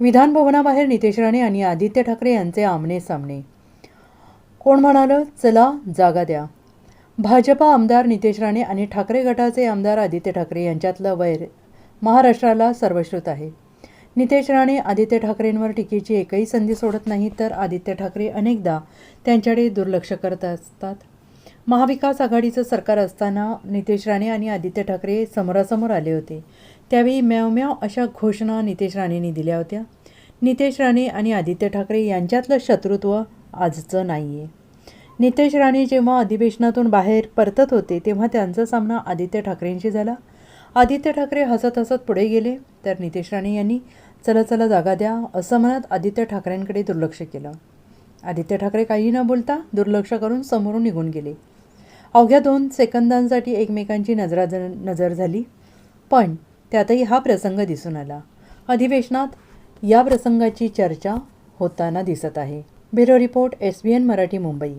विधानभवनाबाहेर नितेश राणे आणि आदित्य ठाकरे यांचे आमने सामने. कोण म्हणालं? चला जागा द्या. भाजपा आमदार नितेश राणे आणि ठाकरे गटाचे आमदार आदित्य ठाकरे यांच्यातलं वैर महाराष्ट्राला सर्वश्रुत आहे. नितेश राणे आदित्य ठाकरेंवर टीकेची एकही संधी सोडत नाही तर आदित्य ठाकरे अनेकदा त्यांच्याकडे दुर्लक्ष करत असतात. महाविकास आघाडीचं सरकार असताना नितेश राणे आणि आदित्य ठाकरे समोरासमोर आले होते. त्यावेळी म्याव म्याव अशा घोषणा नितेश राणेंनी दिल्या होत्या. नितेश राणे आणि आदित्य ठाकरे यांच्यातलं शत्रुत्व आजचं नाही आहे नितेश राणे जेव्हा अधिवेशनातून बाहेर परतत होते तेव्हा त्यांचा सामना आदित्य ठाकरेंशी झाला. आदित्य ठाकरे हसत हसत पुढे गेले तर नितेश राणे यांनी चला चला जागा द्या असं म्हणत आदित्य ठाकरेंकडे दुर्लक्ष केलं. आदित्य ठाकरे काही न बोलता दुर्लक्ष करून समोरून निघून गेले. अवघ्या दोन सेकंदांसाठी एकमेकांची नजरा नजर झाली. पण त्यातही हा प्रसंग दिसून आला. अधिवेशनात या प्रसंगाची चर्चा होताना दिसत आहे. Bureau report S B N Marathi Mumbai.